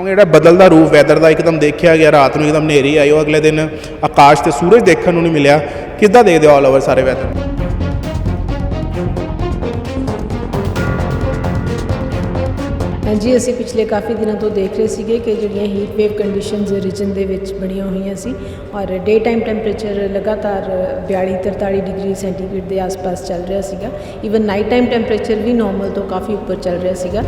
ਚਾਹੋਗੇ ਜਿਹੜਾ ਬਦਲਦਾ ਰੂਪ ਵੈਦਰ ਦਾ ਇੱਕਦਮ ਦੇਖਿਆ ਗਿਆ, ਰਾਤ ਨੂੰ ਇੱਕਦਮ ਹਨੇਰੀ ਆਈ, ਉਹ ਅਗਲੇ ਦਿਨ ਆਕਾਸ਼ ਤੇ ਸੂਰਜ ਦੇਖਣ ਨੂੰ ਨਹੀਂ ਮਿਲਿਆ। ਕਿੱਦਾਂ ਦੇਖਦੇ ਹੋ ਆਲ ਓਵਰ ਸਾਰੇ ਵੈਦਰ? ਹਾਂਜੀ, ਅਸੀਂ ਪਿਛਲੇ ਕਾਫੀ ਦਿਨਾਂ ਤੋਂ ਦੇਖ ਰਹੇ ਸੀਗੇ ਕਿ ਜਿਹੜੀਆਂ ਹੀਟ ਵੇਵ ਕੰਡੀਸ਼ਨਸ ਰੀਜਨ ਦੇ ਵਿੱਚ ਬਣੀਆਂ ਹੋਈਆਂ ਸੀ ਔਰ ਡੇ ਟਾਈਮ ਟੈਂਪਰੇਚਰ ਲਗਾਤਾਰ 42 43 ਡਿਗਰੀ ਸੈਂਟੀਗ੍ਰੇਡ ਦੇ ਆਸ-ਪਾਸ ਚੱਲ ਰਿਹਾ ਸੀਗਾ। ਈਵਨ ਨਾਈਟ ਟਾਈਮ ਟੈਂਪਰੇਚਰ ਵੀ ਨਾਰਮਲ ਤੋਂ ਕਾਫੀ ਉੱਪਰ ਚੱਲ ਰਿਹਾ ਸੀਗਾ।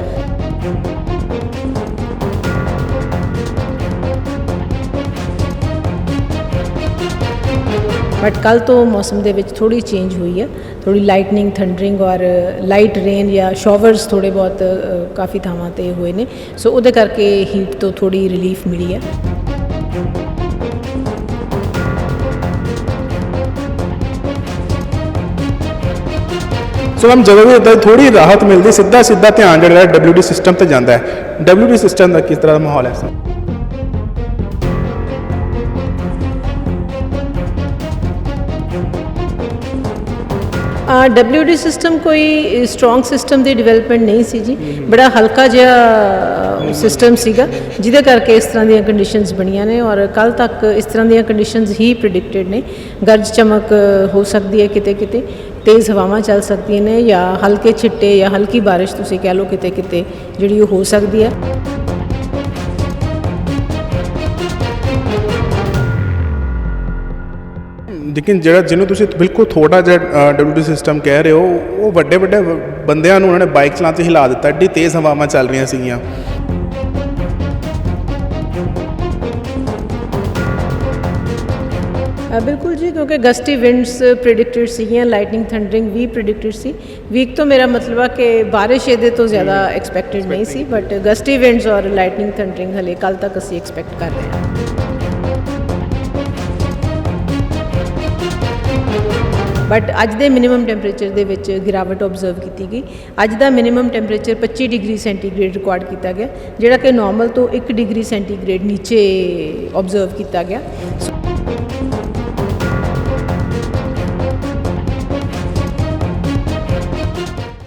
ਬਟ ਕੱਲ ਤੋਂ ਮੌਸਮ ਦੇ ਵਿੱਚ ਥੋੜੀ ਚੇਂਜ ਹੋਈ ਹੈ। ਥੋੜੀ ਲਾਈਟਨਿੰਗ ਥੰਡਰਿੰਗ ਔਰ ਲਾਈਟ ਰੇਨ ਜਾਂ ਸ਼ਾਵਰਸ ਥੋੜੇ ਬਹੁਤ ਕਾਫੀ ਥਾਵਾਂ ਤੇ ਹੋਏ ਨੇ। ਸੋ ਉਹਦੇ ਕਰਕੇ ਹੀਟ ਤੋਂ ਥੋੜੀ ਰਿਲੀਫ ਮਿਲੀ ਹੈ। ਸੋ ਮੈਮ ਜਦੋਂ ਵੀ ਇਦਾਂ ਥੋੜੀ ਰਾਹਤ ਮਿਲਦੀ ਸਿੱਧਾ ਸਿੱਧਾ ਧਿਆਨ ਜਿਹੜਾ ਹੈ WD ਸਿਸਟਮ ਤੇ ਜਾਂਦਾ ਹੈ। WD ਸਿਸਟਮ ਦਾ ਕਿਸ ਤਰ੍ਹਾਂ ਦਾ ਮਾਹੌਲ ਹੈ ਇਸ ਡਬਲਯੂਡੀ ਸਿਸਟਮ ਕੋਈ ਸਟਰੋਂਗ ਸਿਸਟਮ ਦੀ ਡਿਵੈਲਪਮੈਂਟ ਨਹੀਂ ਸੀ ਜੀ। ਬੜਾ ਹਲਕਾ ਜਿਹਾ ਸਿਸਟਮ ਸੀਗਾ ਜਿਹਦੇ ਕਰਕੇ ਇਸ ਤਰ੍ਹਾਂ ਦੀਆਂ ਕੰਡੀਸ਼ਨਸ ਬਣੀਆਂ ਨੇ ਔਰ ਕੱਲ ਤੱਕ ਇਸ ਤਰ੍ਹਾਂ ਦੀਆਂ ਕੰਡੀਸ਼ਨਸ ਹੀ ਪ੍ਰਿਡਿਕਟਡ ਨੇ। ਗਰਜ ਚਮਕ ਹੋ ਸਕਦੀ ਹੈ ਕਿਤੇ ਕਿਤੇ ਤੇਜ਼ ਹਵਾਵਾਂ ਚੱਲ ਸਕਦੀਆਂ ਨੇ ਜਾਂ ਹਲਕੇ ਛਿੱਟੇ ਜਾਂ ਹਲਕੀ ਬਾਰਿਸ਼ ਤੁਸੀਂ ਕਹਿ ਲਓ ਕਿਤੇ ਕਿਤੇ ਜਿਹੜੀ ਉਹ ਹੋ ਸਕਦੀ ਹੈ। ਲੇਕਿਨ ਜਿਹੜਾ ਜਿਹਨੂੰ ਤੁਸੀਂ ਬਿਲਕੁਲ ਥੋੜਾ ਜਿਹਾ WD ਸਿਸਟਮ ਕਹਿ ਰਹੇ ਹੋ ਉਹ ਵੱਡੇ ਵੱਡੇ ਬੰਦਿਆਂ ਨੂੰ ਉਹਨਾਂ ਨੇ ਬਾਈਕ ਚਲਾਉਣ ਤੇ ਹਿਲਾ ਦਿੱਤਾ ਏਡੀ ਤੇਜ਼ ਹਵਾਵਾਂ ਚੱਲ ਰਹੀਆਂ ਸੀਗੀਆਂ। ਬਿਲਕੁਲ ਜੀ ਕਿਉਂਕਿ ਗਸਟੀ ਵਿੰਡਸ ਪ੍ਰਿਡਿਕਟਡ ਸੀਗੀਆਂ ਲਾਈਟਨਿੰਗ ਥੰਡਰਿੰਗ ਵੀ ਪ੍ਰਿਡਿਕਟਡ ਸੀ। ਵੀਕ ਤੋਂ ਮੇਰਾ ਮਤਲਬ ਆ ਕਿ ਬਾਰਿਸ਼ ਇਹਦੇ ਤੋਂ ਜ਼ਿਆਦਾ ਐਕਸਪੈਕਟਡ ਨਹੀਂ ਸੀ ਬਟ ਗਸਟੀ ਵਿੰਡਸ ਔਰ ਲਾਈਟਨਿੰਗ ਥੰਡਰਿੰਗ ਹਲੇ ਕੱਲ ਤੱਕ ਅਸੀਂ ਐਕਸਪੈਕਟ ਕਰ ਰਹੇ ਹਾਂ। ਬਟ ਅੱਜ ਦੇ ਮਿਨੀਮਮ ਟੈਂਪਰੇਚਰ ਦੇ ਵਿੱਚ ਗਿਰਾਵਟ ਆਬਜ਼ਰਵ ਕੀਤੀ ਗਈ। ਅੱਜ ਦਾ minimum temperature 25 degree centigrade record ਕੀਤਾ ਗਿਆ, ਜਿਹੜਾ ਕਿ ਨਾਰਮਲ ਤੋਂ 1 ਡਿਗਰੀ ਸੈਂਟੀਗ੍ਰੇਡ ਨੀਚੇ ਆਬਜ਼ਰਵ ਕੀਤਾ ਗਿਆ।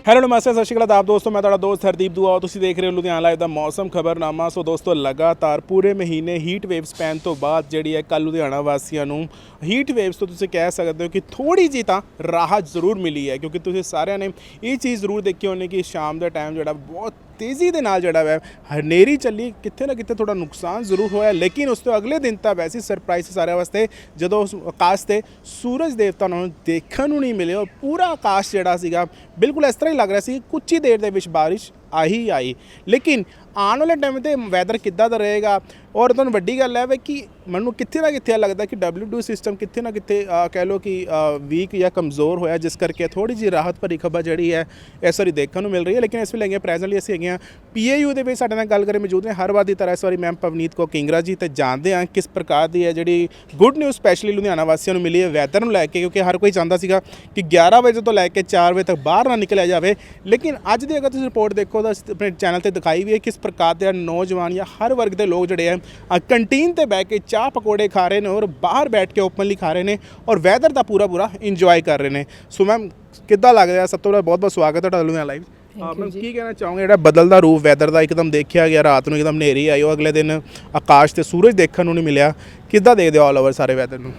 ਹੈਲੋ ਨਮਸਤੇ, ਸਤਿ ਸ਼੍ਰੀ ਅਕਾਲ ਆਪ ਦੋਸਤੋ, ਮੈਂ ਤੁਹਾਡਾ ਦੋਸਤ ਹਰਦੀਪ ਦੁਆ। ਤੁਸੀਂ ਦੇਖ ਰਹੇ ਹੋ ਲੁਧਿਆਣਾ ਲਾਈਵ ਦਾ ਮੌਸਮ ਖਬਰਨਾਮਾ। ਸੋ ਦੋਸਤੋ, ਲਗਾਤਾਰ ਪੂਰੇ ਮਹੀਨੇ ਹੀਟ ਵੇਵ ਸਪੈਨ ਤੋਂ ਬਾਅਦ ਜਿਹੜੀ ਹੈ ਕੱਲ ਲੁਧਿਆਣਾ ਵਾਸੀਆਂ ਨੂੰ ਹੀਟ ਵੇਵਸ ਤੋਂ ਤੁਸੀਂ ਕਹਿ ਸਕਦੇ ਹੋ ਕਿ ਥੋੜੀ ਜੀ ਤਾਂ ਰਾਹਤ ਜ਼ਰੂਰ ਮਿਲੀ ਹੈ। ਕਿਉਂਕਿ ਤੁਸੀਂ ਸਾਰਿਆਂ ਨੇ ਇਹ ਚੀਜ਼ ਜ਼ਰੂਰ ਦੇਖੀ ਹੋਣੀ ਕਿ ਸ਼ਾਮ ਦਾ ਟਾਈਮ ਜਿਹੜਾ ਬਹੁਤ ਤੇਜ਼ੀ ਦੇ ਨਾਲ ਜਿਹੜਾ ਵੈ, ਹਨੇਰੀ ਚੱਲੀ, ਕਿੱਥੇ ਨਾ ਕਿੱਥੇ ਥੋੜਾ ਨੁਕਸਾਨ ਜ਼ਰੂਰ ਹੋਇਆ, ਲੇਕਿਨ ਉਸ ਤੋਂ ਅਗਲੇ ਦਿਨ ਤਾਂ ਵੈਸੀ ਸਰਪ੍ਰਾਈਜ਼ ਸਾਰਿਆਂ ਵਾਸਤੇ, ਜਦੋਂ ਉਸ ਆਕਾਸ਼ ਤੇ ਸੂਰਜ ਦੇਵਤਾ ਨੂੰ ਦੇਖਣ ਨੂੰ ਨਹੀਂ ਮਿਲੇ ਔਰ ਪੂਰਾ ਆਕਾਸ਼ ਜਿਹੜਾ ਸੀਗਾ, ਬਿਲਕੁਲ ਇਸ ਤਰ੍ਹਾਂ ਹੀ ਲੱਗ ਰਿਹਾ ਸੀ ਕਿ ਕੁਝ ਹੀ ਦੇਰ ਦੇ ਵਿੱਚ ਬਾਰਿਸ਼ ਆਹੀ ਆਈ। ਲੇਕਿਨ ਆਉਣ ਵਾਲੇ ਟਾਈਮ ਤੇ ਵੈਦਰ ਕਿੱਦਾਂ ਦਾ ਰਹੇਗਾ? ਔਰ ਤੁਹਾਨੂੰ ਵੱਡੀ ਗੱਲ ਹੈ ਵੀ ਕਿ ਮੈਨੂੰ ਕਿੱਥੇ ਨਾ ਕਿੱਥੇ ਲੱਗਦਾ ਕਿ WD ਸਿਸਟਮ ਕਿੱਥੇ ਨਾ ਕਿੱਥੇ ਕਹਿ ਲਓ ਕਿ ਵੀਕ ਜਾਂ ਕਮਜ਼ੋਰ ਹੋਇਆ, ਜਿਸ ਕਰਕੇ ਥੋੜੀ ਜਿਹੀ ਰਾਹਤ ਭਰੀ ਖਬਰ ਜਿਹੜੀ ਹੈ ਇਸ ਵਾਰੀ ਦੇਖਣ ਨੂੰ ਮਿਲ ਰਹੀ ਹੈ। ਲੇਕਿਨ ਇਸ ਵੇਲੇ ਹੈਗੇ ਪ੍ਰੈਜ਼ੈਂਟਲੀ ਅਸੀਂ ਹੈਗੇ ਹਾਂ ਪੀਏਯੂ ਦੇ ਵਿੱਚ ਸਾਡੇ ਨਾਲ ਗੱਲ ਕਰੇ ਮੌਜੂਦ ਨੇ। ਹਰ ਵਾਰ ਦੀ ਤਰ੍ਹਾਂ ਇਸ ਵਾਰੀ ਮੈਮ ਪਵਨੀਤ ਕੋ ਕਿੰਗਰਾ ਜੀ ਤੇ ਜਾਣਦੇ ਹਾਂ ਕਿਸ ਪ੍ਰਕਾਰ ਦੀ ਹੈ ਜਿਹੜੀ ਗੁੱਡ ਨਿਊਜ਼ ਸਪੈਸ਼ਲੀ ਲੁਧਿਆਣਾ ਵਾਸੀਆਂ ਨੂੰ ਮਿਲੀ ਹੈ ਵੈਦਰ ਨੂੰ ਲੈ ਕੇ, ਕਿਉਂਕਿ ਹਰ ਕੋਈ ਚਾਹੁੰਦਾ ਸੀਗਾ ਕਿ 11 ਵਜੇ ਤੋਂ ਲੈ ਕੇ 4 ਵਜੇ ਤੱਕ ਬਾਹਰ ਨਾ ਨਿਕਲਿਆ ਜਾਵੇ। ਲੇਕਿਨ ਅੱਜ ਦੀ ਅਗਰ ਤੁਸੀਂ ਰਿਪੋਰਟ ਦੇਖੋ ਤਾਂ ਆਪਣੇ ਚੈਨਲ ਤੇ ਦਿਖਾਈ ਵੀ ਹੈ ਕਿਸ ਪ੍ਰਕਾਰ ਦੇ ਨੌਜਵਾਨ ਜਾਂ ਹਰ ਵਰਗ ਦੇ ਲੋਕ ਜਿਹੜੇ ਆ ਕੰਟੀਨ ਤੇ ਬਹਿ ਕੇ ਚਾਹ ਪਕੌੜੇ ਖਾ ਰਹੇ ਨੇ ਔਰ ਬਾਹਰ ਬੈਠ ਕੇ ਓਪਨਲੀ ਖਾ ਰਹੇ ਨੇ ਔਰ ਵੈਦਰ ਦਾ ਪੂਰਾ ਪੂਰਾ ਇੰਜੋਏ ਕਰ ਰਹੇ ਨੇ। ਸੋ ਮੈਮ ਕਿੱਦਾਂ ਲੱਗ ਰਿਹਾ? ਸਭ ਤੋਂ ਪਹਿਲਾਂ ਬਹੁਤ ਬਹੁਤ ਸਵਾਗਤ ਹੈ ਤੁਹਾਡਾ ਲੁਧਿਆਣਾ ਲਾਈਵ ਮੈਮ ਕੀ ਕਹਿਣਾ ਚਾਹੋਗੇ? ਜਿਹੜਾ ਬਦਲਦਾ ਰੂਪ ਵੈਦਰ ਦਾ ਇੱਕਦਮ ਦੇਖਿਆ ਗਿਆ ਰਾਤ ਨੂੰ ਇੱਕਦਮ ਹਨੇਰੀ ਆਈ ਉਹ ਅਗਲੇ ਦਿਨ ਆਕਾਸ਼ ਤੇ ਸੂਰਜ ਦੇਖਣ ਨੂੰ ਨਹੀਂ ਮਿਲਿਆ। ਕਿੱਦਾਂ ਦੇਖਦੇ ਹੋ ਆਲ ਓਵਰ ਸਾਰੇ ਵੈਦਰ ਨੂੰ?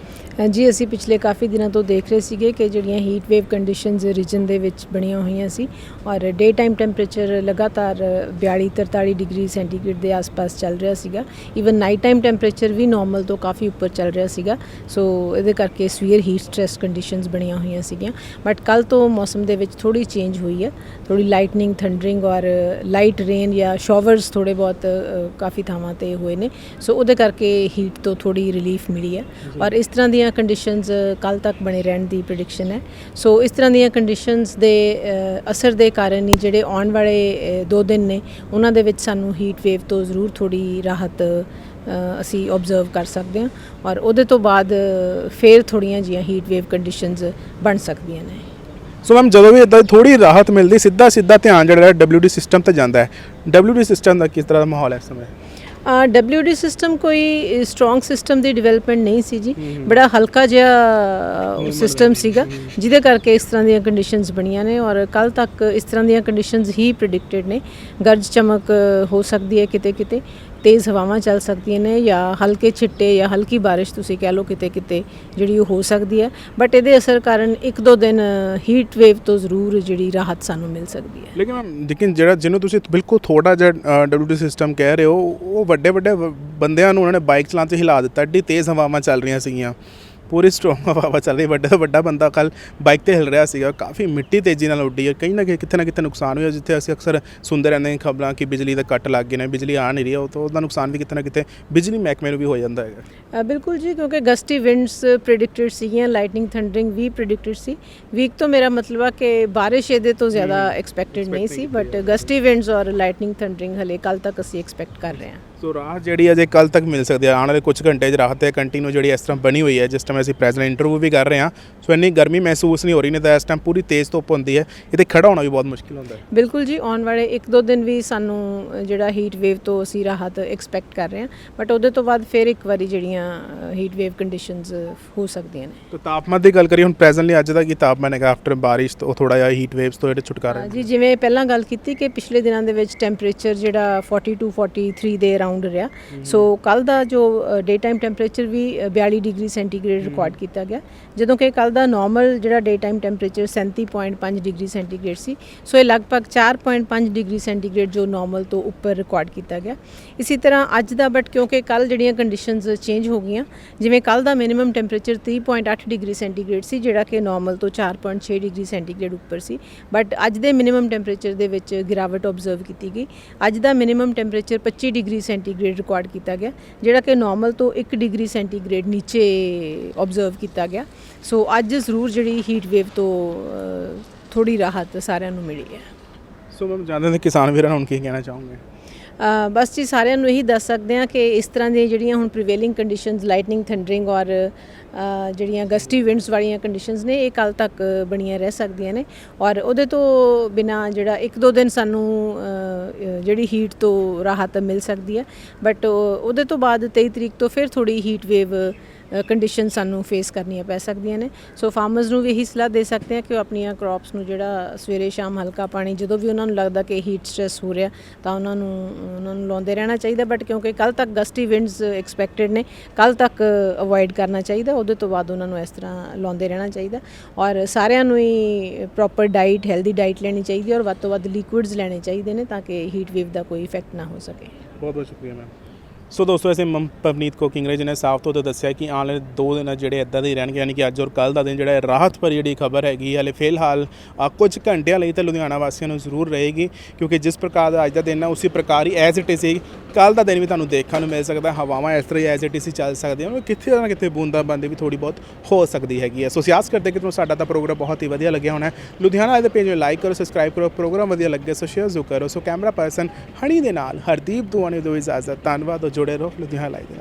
ਜੀ, ਅਸੀਂ ਪਿਛਲੇ ਕਾਫੀ ਦਿਨਾਂ ਤੋਂ ਦੇਖ ਰਹੇ ਸੀਗੇ ਕਿ ਜਿਹੜੀਆਂ ਹੀਟ ਵੇਵ ਕੰਡੀਸ਼ਨਸ ਰੀਜਨ ਦੇ ਵਿੱਚ ਬਣੀਆਂ ਹੋਈਆਂ ਸੀ ਔਰ ਡੇ ਟਾਈਮ ਟੈਂਪਰੇਚਰ ਲਗਾਤਾਰ 42 43 ਡਿਗਰੀ ਸੈਂਟੀਗ੍ਰੇਡ ਦੇ ਆਸ-ਪਾਸ ਚੱਲ ਰਿਹਾ ਸੀਗਾ। ਈਵਨ ਨਾਈਟ ਟਾਈਮ ਟੈਂਪਰੇਚਰ ਵੀ ਨਾਰਮਲ ਤੋਂ ਕਾਫੀ ਉੱਪਰ ਚੱਲ ਰਿਹਾ ਸੀਗਾ। ਸੋ ਇਹਦੇ ਕਰਕੇ ਸਵੀਅਰ ਹੀਟ ਸਟ੍ਰੈਸ ਕੰਡੀਸ਼ਨਸ ਬਣੀਆਂ ਹੋਈਆਂ ਸੀਗੀਆਂ। ਬਟ ਕੱਲ ਤੋਂ ਮੌਸਮ ਦੇ ਵਿੱਚ ਥੋੜੀ ਚੇਂਜ ਹੋਈ ਹੈ। ਥੋੜੀ ਲਾਈਟਨਿੰਗ ਥੰਡਰਿੰਗ ਔਰ ਲਾਈਟ ਰੇਨ ਜਾਂ ਸ਼ਾਵਰਸ ਥੋੜੇ ਬਹੁਤ ਕਾਫੀ ਥਾਵਾਂ ਤੇ ਹੋਏ ਨੇ। ਸੋ ਉਹਦੇ ਕਰਕੇ ਹੀਟ ਤੋਂ ਥੋੜੀ ਰਿਲੀਫ ਮਿਲੀ ਹੈ। ਔਰ ਇਸ ਤਰ੍ਹਾਂ ਦੀਆਂ ਕੰਡੀਸ਼ਨਸ ਕੱਲ ਤੱਕ ਬਣੇ ਰਹਿਣ ਦੀ ਪ੍ਰੈਡਿਕਸ਼ਨ ਹੈ। ਸੋ ਇਸ ਤਰ੍ਹਾਂ ਦੀਆਂ ਕੰਡੀਸ਼ਨਸ ਦੇ ਅਸਰ ਦੇ ਕਾਰਨ ਹੀ ਜਿਹੜੇ ਆਉਣ ਵਾਲੇ ਅ, ਦੋ ਦਿਨ ਨੇ ਉਹਨਾਂ ਦੇ ਵਿੱਚ ਸਾਨੂੰ ਹੀਟ ਵੇਵ ਤੋਂ ਜ਼ਰੂਰ ਥੋੜੀ ਰਾਹਤ ਅਸੀਂ ਆਬਜ਼ਰਵ ਕਰ ਸਕਦੇ ਹਾਂ। ਔਰ ਉਹਦੇ ਤੋਂ ਬਾਅਦ ਅ, ਫੇਰ ਥੋੜੀਆਂ ਜੀਆਂ ਹੀਟ ਵੇਵ ਕੰਡੀਸ਼ਨਸ ਬਣ ਸਕਦੀਆਂ ਨੇ। ਸੋ ਮੈਮ ਜਦੋਂ ਵੀ ਇਦਾਂ ਥੋੜੀ ਰਾਹਤ ਮਿਲਦੀ ਸਿੱਧਾ ਸਿੱਧਾ ਧਿਆਨ ਜਿਹੜਾ ਹੈ WD ਸਿਸਟਮ ਤੇ ਜਾਂਦਾ ਹੈ। WD ਸਿਸਟਮ ਦਾ ਕਿਸ ਤਰ੍ਹਾਂ ਦਾ ਮਾਹੌਲ ਹੈ ਇਸ ਸਮੇਂ? ਡਬਲਯੂਡੀ ਸਿਸਟਮ ਕੋਈ ਸਟਰੋਂਗ ਸਿਸਟਮ ਦੀ ਡਿਵੈਲਪਮੈਂਟ ਨਹੀਂ ਸੀ ਜੀ। ਬੜਾ ਹਲਕਾ ਜਿਹਾ ਸਿਸਟਮ ਸੀਗਾ ਜਿਹਦੇ ਕਰਕੇ ਇਸ ਤਰ੍ਹਾਂ ਦੀਆਂ ਕੰਡੀਸ਼ਨਸ ਬਣੀਆਂ ਨੇ ਔਰ ਕੱਲ ਤੱਕ ਇਸ ਤਰ੍ਹਾਂ ਦੀਆਂ ਕੰਡੀਸ਼ਨਸ ਹੀ ਪ੍ਰਿਡਿਕਟਡ ਨੇ। ਗਰਜ ਚਮਕ ਹੋ ਸਕਦੀ ਹੈ ਕਿਤੇ ਕਿਤੇ ਤੇਜ਼ ਹਵਾਵਾਂ ਚੱਲ ਸਕਦੀਆਂ ਨੇ ਜਾਂ ਹਲਕੇ ਛਿੱਟੇ ਜਾਂ ਹਲਕੀ ਬਾਰਿਸ਼ ਤੁਸੀਂ ਕਹਿ ਲਓ ਕਿਤੇ ਕਿਤੇ ਜਿਹੜੀ ਉਹ ਹੋ ਸਕਦੀ ਹੈ। ਬਟ ਇਹਦੇ ਅਸਰ ਕਾਰਨ ਇੱਕ ਦੋ ਦਿਨ ਹੀਟ ਵੇਵ ਤੋਂ ਜ਼ਰੂਰ ਜਿਹੜੀ ਰਾਹਤ ਸਾਨੂੰ ਮਿਲ ਸਕਦੀ ਹੈ। ਲੇਕਿਨ ਲੇਕਿਨ ਜਿਹੜਾ ਜਿਹਨੂੰ ਤੁਸੀਂ ਬਿਲਕੁਲ ਥੋੜਾ ਜਿਹਾ ਡਬਲਯੂਡੀ ਸਿਸਟਮ ਕਹਿ ਰਹੇ ਹੋ, ਉਹ ਵੱਡੇ ਵੱਡੇ ਬੰਦਿਆਂ ਨੂੰ ਉਹਨਾਂ ਨੇ ਬਾਈਕ ਚਲਾਉਣ 'ਤੇ ਹਿਲਾ ਦਿੱਤਾ ਐਡੀ ਤੇਜ਼ ਹਵਾਵਾਂ ਚੱਲ ਰਹੀਆਂ ਸੀਗੀਆਂ। ਪੂਰੀ ਸਟਰੋਂਗ ਹਵਾ ਚੱਲ ਰਹੀ ਵੱਡੇ ਤੋਂ ਵੱਡਾ ਬੰਦਾ ਕੱਲ ਬਾਈਕ ਤੇ ਹਿਲ ਰਿਹਾ ਸੀਗਾ। ਕਾਫੀ ਮਿੱਟੀ ਤੇਜ਼ੀ ਨਾਲ ਉੱਡੀ ਹੈ। ਕहीं ਨਾ ਕहीं ਕਿਤੇ ਨਾ ਕਿਤੇ ਨੁਕਸਾਨ ਹੋਇਆ ਜਿੱਥੇ ਅਸੀਂ ਅਕਸਰ ਸੁਣਦੇ ਰਹਿੰਦੇ ਹਾਂ ਖਬਰਾਂ ਕਿ ਬਿਜਲੀ ਦਾ ਕੱਟ ਲੱਗ ਗਏ ਨੇ ਬਿਜਲੀ ਆ ਨਹੀਂ ਰਹੀ ਉਹ ਤਾਂ ਉਹਦਾ ਨੁਕਸਾਨ ਵੀ ਕਿਤੇ ਨਾ ਕਿਤੇ ਬਿਜਲੀ ਮਹਿਕਮੇ ਨੂੰ ਵੀ ਹੋ ਜਾਂਦਾ ਹੈਗਾ। ਬਿਲਕੁਲ ਜੀ ਕਿਉਂਕਿ ਗਸਟੀ ਵਿੰਡਸ ਪ੍ਰੈਡਿਕਟਡ ਸੀਗੀਆਂ ਲਾਈਟਨਿੰਗ ਥੰਡਰਿੰਗ ਵੀ ਪ੍ਰੈਡਿਕਟਡ ਸੀ। ਵੀਕ ਤੋਂ ਮੇਰਾ ਮਤਲਬ ਆ ਕਿ ਬਾਰਿਸ਼ ਇਹਦੇ ਤੋਂ ਜ਼ਿਆਦਾ ਐਕਸਪੈਕਟਡ ਨਹੀਂ ਸੀ ਬਟ ਗਸਟੀ ਵਿੰਡਸ ਔਰ ਲਾਈਟਨਿੰਗ ਥੰਡਰਿੰਗ ਹਲੇ ਕੱਲ ਤੱਕ ਅਸੀਂ ਐਕਸਪੈਕਟ ਕਰ ਰਹੇ ਹਾਂ। ਸੋ ਰਾਹਤ ਜਿਹੜੀ ਹੈ ਜੇ ਕੱਲ ਤੱਕ ਮਿਲ ਸਕਦੀ ਹੈ ਆਉਣ ਵਾਲੇ ਕੁਝ ਘੰਟੇ 'ਚ ਰਾਹਤ ਹੈ ਕੰਟੀਨਿਊ ਜਿਹੜੀ ਇਸ ਤਰ੍ਹਾਂ ਬਣੀ ਹੋਈ ਹੈ ਜਿਸ ਟਾਈਮ ਅਸੀਂ ਪ੍ਰੈਜ਼ੈਂਟ ਇੰਟਰਵਿਊ ਵੀ ਕਰ ਰਹੇ ਹਾਂ। ਸੋ ਇੰਨੀ ਗਰਮੀ ਮਹਿਸੂਸ ਨਹੀਂ ਹੋ ਰਹੀ ਨਹੀਂ ਤਾਂ ਇਸ ਟਾਈਮ ਪੂਰੀ ਤੇਜ਼ ਧੁੱਪ ਹੁੰਦੀ ਹੈ। ਇਹਦੇ ਖੜਾ ਹੋਣਾ ਵੀ ਬਹੁਤ ਮੁਸ਼ਕਿਲ ਹੁੰਦਾ ਹੈ। ਬਿਲਕੁਲ ਜੀ ਆਉਣ ਵਾਲੇ ਇੱਕ ਦੋ ਦਿਨ ਵੀ ਸਾਨੂੰ ਜਿਹੜਾ ਹੀਟ ਵੇਵ ਤੋਂ ਅਸੀਂ ਰਾਹਤ ਐਕਸਪੈਕਟ ਕਰ ਰਹੇ ਹਾਂ। ਬਟ ਉਹਦੇ ਤੋਂ ਬਾਅਦ ਫਿਰ ਇੱਕ ਵਾਰੀ ਜਿਹੜੀਆਂ ਹੀਟ ਵੇਵ ਕੰਡੀਸ਼ਨਸ ਹੋ ਸਕਦੀਆਂ ਨੇ। ਤਾਂ ਤਾਪਮਾਨ ਦੀ ਗੱਲ ਕਰੀਏ ਹੁਣ ਪ੍ਰੈਜ਼ੈਂਟਲੀ ਅੱਜ ਦਾ ਕੀ ਤਾਪਮਾਨ ਹੈਗਾ? ਆਫਟਰ ਬਾਰਿਸ਼ ਤੋਂ ਥੋੜਾ ਜਿਹਾ ਹੀਟ ਵੇਵਸ ਤੋਂ ਜਿਹੜੇ ਛੁਟਕਾਰਾ ਜੀ ਜਿਵੇਂ ਪਹਿਲਾਂ ਗੱਲ ਕੀਤੀ ਕਿ ਪਿਛਲੇ ਦਿਨਾਂ ਦੇ ਵਿੱਚ ਟੈਂਪਰੇਚਰ ਜਿਹੜਾ 42 43 ਦੇ ਅਰਾਊਂਡ ਰਿਹਾ। ਸੋ ਕੱਲ ਦਾ ਜੋ ਡੇ ਟਾਈਮ ਟੈਂਪਰੇਚਰ ਵੀ ਅ, 42 ਡਿਗਰੀ ਸੈਂਟੀਗ੍ਰੇਡ ਰਿਕਾਰਡ ਕੀਤਾ ਗਿਆ। ਜਦੋਂ ਕਿ ਕੱਲ ਦਾ ਨਾਰਮਲ ਜਿਹੜਾ day time temperature 37.5 degree centigrade ਸੀ। ਸੋ ਇਹ ਲਗਭਗ 4.5 ਡਿਗਰੀ ਸੈਂਟੀਗ੍ਰੇਡ ਜੋ ਨਾਰਮਲ ਤੋਂ ਉੱਪਰ ਰਿਕਾਰਡ ਕੀਤਾ ਗਿਆ। ਇਸੇ ਤਰ੍ਹਾਂ ਅੱਜ ਦਾ ਬਟ ਕਿਉਂਕਿ ਕੱਲ ਜਿਹੜੀਆਂ ਕੰਡੀਸ਼ਨਸ ਚੇਂਜ ਹੋ ਗਈਆਂ ਜਿਵੇਂ ਕੱਲ ਦਾ ਮਿਨੀਮਮ ਟੈਂਪਰੇਚਰ 30.8 ਡਿਗਰੀ ਸੈਂਟੀਗ੍ਰੇਡ ਸੀ ਜਿਹੜਾ ਕਿ ਨਾਰਮਲ ਤੋਂ 4.6 ਡਿਗਰੀ ਸੈਂਟੀਗ੍ਰੇਡ ਉੱਪਰ ਸੀ। ਬਟ ਅੱਜ ਦੇ ਮਿਨੀਮਮ ਟੈਂਪਰੇਚਰ ਦੇ ਵਿੱਚ ਗਿਰਾਵਟ ਆਬਜ਼ਰਵ ਕੀਤੀ ਗਈ। ਅੱਜ ਦਾ minimum temperature 25 degree centigrade record ਕੀਤਾ ਗਿਆ ਜਿਹੜਾ ਕਿ ਨਾਰਮਲ ਤੋਂ 1 ਡਿਗਰੀ ਸੈਂਟੀਗ੍ਰੇਡ ਨੀਚੇ ਆਬਜ਼ਰਵ ਕੀਤਾ ਗਿਆ। ਸੋ ਅੱਜ ਜ਼ਰੂਰ ਜਿਹੜੀ ਹੀਟ ਵੇਵ ਤੋਂ ਥੋੜੀ ਰਾਹਤ ਸਾਰਿਆਂ ਨੂੰ ਮਿਲੀ ਹੈ। ਸੋ ਮੈਂ ਜਾਣਦੇ ਹਾਂ ਕਿਸਾਨ ਵੀਰਾਂ ਨੂੰ ਕੀ ਕਹਿਣਾ ਚਾਹੂੰਗੇ? ਅ, ਬਸ ਜੀ ਸਾਰਿਆਂ ਨੂੰ ਇਹੀ ਦੱਸ ਸਕਦੇ ਹਾਂ ਕਿ ਇਸ ਤਰ੍ਹਾਂ ਦੀਆਂ ਜਿਹੜੀਆਂ ਹੁਣ ਪ੍ਰੀਵੇਲਿੰਗ ਕੰਡੀਸ਼ਨਸ ਲਾਈਟਨਿੰਗ ਥੰਡਰਿੰਗ ਔਰ ਜਿਹੜੀਆਂ ਗਸਟੀ ਵਿੰਡਸ ਵਾਲੀਆਂ ਕੰਡੀਸ਼ਨਸ ਨੇ, ਇਹ ਕੱਲ ਤੱਕ ਬਣੀਆਂ ਰਹਿ ਸਕਦੀਆਂ ਨੇ। ਔਰ ਉਹਦੇ ਤੋਂ ਬਿਨਾ ਜਿਹੜਾ ਇੱਕ ਦੋ ਦਿਨ ਸਾਨੂੰ ਜਿਹੜੀ ਹੀਟ ਤੋਂ ਰਾਹਤ ਮਿਲ ਸਕਦੀ ਹੈ। ਬਟ ਉਹਦੇ ਤੋਂ ਬਾਅਦ 23 ਤਰੀਕ ਤੋਂ ਫਿਰ ਥੋੜੀ ਹੀਟ ਵੇਵ ਕੰਡੀਸ਼ਨ ਸਾਨੂੰ ਫੇਸ ਕਰਨੀਆਂ ਪੈ ਸਕਦੀਆਂ ਨੇ। ਸੋ ਫਾਰਮਰਸ ਨੂੰ ਵੀ ਇਹੀ ਸਲਾਹ ਦੇ ਸਕਦੇ ਹਾਂ ਕਿ ਉਹ ਆਪਣੀਆਂ ਕ੍ਰੌਪਸ ਨੂੰ ਜਿਹੜਾ ਸਵੇਰੇ ਸ਼ਾਮ ਹਲਕਾ ਪਾਣੀ, ਜਦੋਂ ਵੀ ਉਹਨਾਂ ਨੂੰ ਲੱਗਦਾ ਕਿ ਹੀਟ ਸਟ੍ਰੈਸ ਹੋ ਰਿਹਾ, ਤਾਂ ਉਹਨਾਂ ਨੂੰ ਉਹਨਾਂ ਨੂੰ ਲਾਉਂਦੇ ਰਹਿਣਾ ਚਾਹੀਦਾ। ਬਟ ਕਿਉਂਕਿ ਕੱਲ ਤੱਕ ਗਸਟੀ ਵਿੰਡਸ ਐਕਸਪੈਕਟਡ ਨੇ ਕੱਲ ਤੱਕ ਅਵੋਇਡ ਕਰਨਾ ਚਾਹੀਦਾ। ਉਹਦੇ ਤੋਂ ਬਾਅਦ ਉਹਨਾਂ ਨੂੰ ਇਸ ਤਰ੍ਹਾਂ ਲਾਉਂਦੇ ਰਹਿਣਾ ਚਾਹੀਦਾ ਔਰ ਸਾਰਿਆਂ ਨੂੰ ਹੀ ਪ੍ਰੋਪਰ ਡਾਈਟ ਹੈਲਦੀ ਡਾਈਟ ਲੈਣੀ ਚਾਹੀਦੀ ਹੈ ਔਰ ਵੱਧ ਤੋਂ ਵੱਧ ਲਿਕੁਇਡਸ ਲੈਣੇ ਚਾਹੀਦੇ ਨੇ ਤਾਂ ਕਿ ਹੀਟ ਵੇਵ ਦਾ ਕੋਈ ਇਫੈਕਟ ਨਾ ਹੋ ਸਕੇ। ਬਹੁਤ ਬਹੁਤ ਸ਼ੁਕਰੀਆ ਮੈਮ ਸੋ ਦੋਸਤੋ ਐਸੇ ਮਮ ਪਵਨੀਤ ਕੋ ਕਿੰਗਰੇ ਜੀ ਨੇ ਸਾਫ਼ ਤੌਰ ਤੇ ਦੱਸਿਆ ਕਿ ਆਉਣ ਵਾਲੇ ਦੋ ਦਿਨ ਆ ਜਿਹੜੇ ਇਦਾਂ ਦੇ ਰਹਿਣਗੇ ਯਾਨੀ ਕਿ ਅੱਜ ਔਰ ਕੱਲ ਦਾ ਦਿਨ ਜਿਹੜਾ ਰਾਹਤ ਭਰੀ ਜਿਹੜੀ ਖਬਰ ਹੈਗੀ ਹੈ, ਹਾਲੇ ਫਿਲਹਾਲ ਅ, ਕੁਝ ਘੰਟਿਆਂ ਲਈ ਤਾਂ ਲੁਧਿਆਣਾ ਵਾਸੀਆਂ ਨੂੰ ਜ਼ਰੂਰ ਰਹੇਗੀ ਕਿਉਂਕਿ ਜਿਸ ਪ੍ਰਕਾਰ ਦਾ ਅੱਜ ਦਾ ਦਿਨ ਹੈ ਉਸੇ ਪ੍ਰਕਾਰ ਹੀ ਐਜ਼ ਇਟ ਇਜ਼ ਹੀ ਕੱਲ ਦਾ ਦਿਨ ਵੀ ਤੁਹਾਨੂੰ ਦੇਖਣ ਨੂੰ ਮਿਲ ਸਕਦਾ, ਹਵਾਵਾਂ ਇਸ ਤਰ੍ਹਾਂ ਹੀ ਐਜ਼ ਇਟ ਇਜ਼ ਹੀ ਚੱਲ ਸਕਦੀਆਂ ਨੇ, ਕਿੱਥੇ ਨਾ ਕਿਤੇ ਬੂੰਦਾਬਾਂਦੀ ਵੀ ਥੋੜੀ ਬਹੁਤ ਹੋ ਸਕਦੀ ਹੈਗੀ ਹੈ। ਸੋ ਸਿਆਸ ਕਰਦੇ ਕਿ ਤੁਹਾਨੂੰ ਸਾਡਾ ਤਾਂ ਪ੍ਰੋਗਰਾਮ ਬਹੁਤ ਹੀ ਵਧੀਆ ਲੱਗਿਆ ਹੋਣਾ ਹੈ। ਲੁਧਿਆਣਾ ਦੇ ਪੇਜ ਨੂੰ ਲਾਈਕ ਕਰੋ, ਸਬਸਕ੍ਰਾਈਬ ਕਰੋ, ਪ੍ਰੋਗਰਾਮ ਵਧੀਆ ਲੱਗੇ ਸੋ ਸ਼ੇਅਰ ਜ਼ਰੂਰ ਕਰੋ। ਸੋ ਕੈਮਰਾ ਪਰਸਨ ਹਣੀ ਦੇ ਨਾਲ ਹਰਦੀਪ ਦੁਆਨੀ ਦੋ ਇਜਾਜ਼ਤ, ਧੰਨਵਾਦ ਔਰ ਜੁੜੇ ਰਹੋ ਲੁਧਿਆਣਾ ਲਾਈਵ ਦੇ ਨਾਲ।